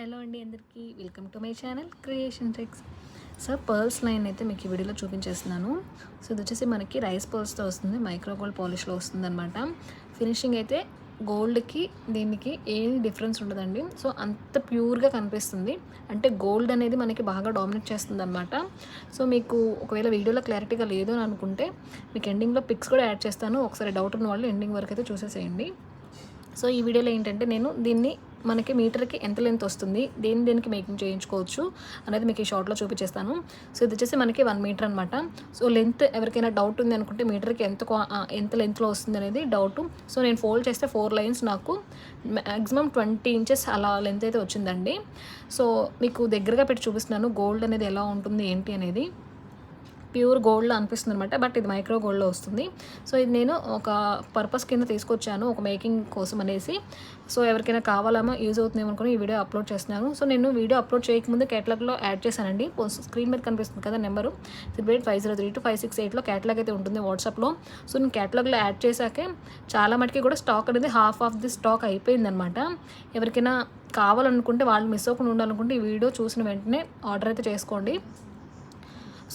Hello అండి అందరికీ. Welcome to my channel creation tricks so pearls line అయితే మీకు ఈ వీడియోలో చూపించేస్తున్నాను. సో ఇది వచ్చేసి మనకి రైస్ పర్ల్స్తో వస్తుంది మైక్రో గోల్డ్ పాలిష్లో వస్తుంది అనమాట ఫినిషింగ్ అయితే గోల్డ్కి దీనికి ఏం డిఫరెన్స్ ఉండదండి. సో అంత ప్యూర్గా కనిపిస్తుంది. అంటే గోల్డ్ అనేది మనకి బాగా డామినేట్ చేస్తుంది అనమాట సో మీకు ఒకవేళ వీడియోలో క్లారిటీగా లేదు అని అనుకుంటే మీకు ఎండింగ్లో పిక్స్ కూడా యాడ్ చేస్తాను. ఒకసారి డౌట్ ఉన్న వాళ్ళు ఎండింగ్ వరకు అయితే చూసేసేయండి. సో ఈ వీడియోలో ఏంటంటే నేను దీన్ని మనకి మీటర్కి ఎంత లెంత్ వస్తుంది దేని దేనికి మేకింగ్ చేయించుకోవచ్చు అనేది మీకు ఈ షార్ట్లో చూపించేస్తాను. సో ఇది వచ్చేసి మనకి వన్ మీటర్ అనమాట సో లెంత్ ఎవరికైనా డౌట్ ఉంది అనుకుంటే మీటర్కి ఎంత ఎంత లెంత్లో వస్తుంది అనేది డౌట్. సో నేను ఫోల్డ్ చేస్తే ఫోర్ లైన్స్ నాకు మ్యాక్సిమం ట్వంటీ ఇంచెస్ అలా లెంత్ అయితే వచ్చిందండి. సో మీకు దగ్గరగా పెట్టి చూపిస్తున్నాను గోల్డ్ అనేది ఎలా ఉంటుంది ఏంటి అనేది. ప్యూర్ గోల్డ్లో అనిపిస్తుంది అనమాట బట్ ఇది మైక్రో గోల్డ్లో వస్తుంది. సో ఇది నేను ఒక పర్పస్ కింద తీసుకొచ్చాను ఒక మేకింగ్ కోసం అనేసి. సో ఎవరికైనా కావాలేమో యూజ్ అవుతుందేమో అనుకుని ఈ వీడియో అప్లోడ్ చేస్తున్నాను. సో నేను వీడియో అప్లోడ్ చేయకముందు క్యాటలాగ్లో యాడ్ చేశానండి. స్క్రీన్ మీద కనిపిస్తుంది కదా number. Triple eight five zero three two five six ఎయిట్లో కేటలాగ్ అయితే ఉంటుంది వాట్సాప్లో. సో నేను క్యాటలాగ్లో యాడ్ చేశాకే చాలా మటుకి కూడా స్టాక్ అనేది హాఫ్ ఆఫ్ ది స్టాక్ అయిపోయిందనమాట ఎవరికైనా కావాలనుకుంటే వాళ్ళు మిస్ అవ్వకుండా ఉండాలనుకుంటే ఈ వీడియో చూసిన వెంటనే ఆర్డర్ అయితే చేసుకోండి.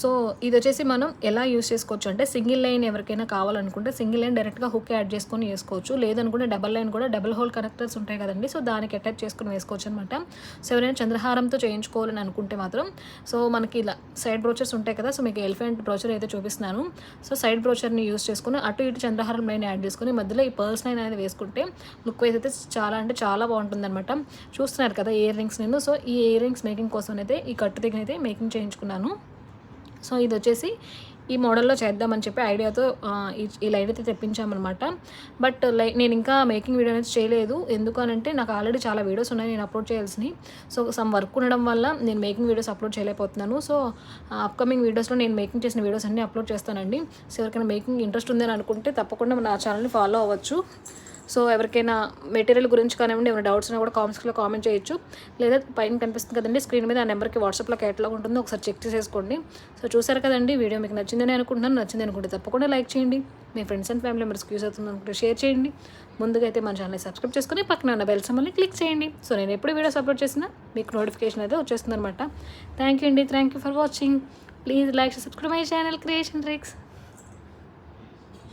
సో ఇది వచ్చేసి మనం ఎలా యూస్ చేసుకోవచ్చు అంటే సింగిల్ లైన్ ఎవరికైనా కావాలనుకుంటే సింగిల్ లైన్ డైరెక్ట్గా హుక్ యాడ్ చేసుకొని వేసుకోవచ్చు. లేదనుకుంటే డబల్ లైన్ కూడా డబల్ హోల్ కనెక్టర్స్ ఉంటాయి కదండి. సో దానికి అటాచ్ చేసుకొని వేసుకోవచ్చు అనమాట సో ఎవరైనా చంద్రహారంతో చేయించుకోవాలని అనుకుంటే మాత్రం సో మనకి ఇలా సైడ్ బ్రోచర్స్ ఉంటాయి కదా. సో మీకు ఎలిఫెంట్ బ్రోచర్ అయితే చూపిస్తున్నాను. సో సైడ్ బ్రోచర్ని యూస్ చేసుకుని అటు ఇటు చంద్రహారం లైన్ యాడ్ చేసుకుని మధ్యలో ఈ పర్స్ లైన్ అనేది వేసుకుంటే లుక్ వైజ్ అయితే చాలా అంటే చాలా బాగుంటుంది అనమాట చూస్తున్నారు కదా ఇయర్ రింగ్స్ నేను. సో ఈ ఇయర్ రింగ్స్ మేకింగ్ కోసం అయితే ఈ కట్టు దగ్గర అయితే మేకింగ్ చేయించుకున్నాను. సో ఇది వచ్చేసి ఈ మోడల్లో చేద్దామని చెప్పి ఐడియాతో ఈ- లైన్ అయితే తెప్పించామన్నమాట. బట్ లై నేను ఇంకా మేకింగ్ వీడియో అనేది చేయలేదు. ఎందుకనంటే నాకు ఆల్రెడీ చాలా వీడియోస్ ఉన్నాయి నేను అప్లోడ్ చేయాల్సినవి. సో సమ్ వర్క్ ఉండడం వల్ల నేను మేకింగ్ వీడియోస్ అప్లోడ్ చేయలేకపోతున్నాను. సో అప్కమింగ్ వీడియోస్లో నేను మేకింగ్ చేసిన వీడియోస్ అన్నీ అప్లోడ్ చేస్తానండి. సో ఎవరికైనా మేకింగ్ ఇంట్రెస్ట్ ఉందని అనుకుంటే తప్పకుండా నా ఛానల్ని ఫాలో అవ్వచ్చు. సో ఎవరికైనా మెటీరియల్ గురించి కానివ్వండి ఏమైనా డౌట్స్ ఉన్నా కూడా కామెంట్స్లో కామెంట్ చేయొచ్చు. లేదా పైన కనిపిస్తుంది కదండి స్క్రీన్ మీద ఆ నెంబర్కి వాట్సాప్లో కేటలాగ్ ఉంటుంది ఒకసారి చెక్ చేసేసుకోండి. సో చూసారు కదండి వీడియో మీకు నచ్చిందని అనుకుంటున్నాను. నచ్చింది అనుకుంటే తప్పకుండా లైక్ చేయండి. మీ ఫ్రెండ్స్ అండ్ ఫ్యామిలీ మెంబర్స్కి యూస్ అవుతుంది అనుకుంటే షేర్ చేయండి. ముందుగా అయితే మన ఛానల్ని సబ్స్క్రైబ్ చేసుకుని పక్కన ఉన్న బెల్ సమ్మల్ని క్లిక్ చేయండి. సో నేను ఎప్పుడు వీడియోస్ అప్లోడ్ చేసినా మీకు నోటిఫికేషన్ అయితే వచ్చేస్తుంది అనమాట థ్యాంక్ యూ అండి thank you for watching please like subscribe my channel creation tricks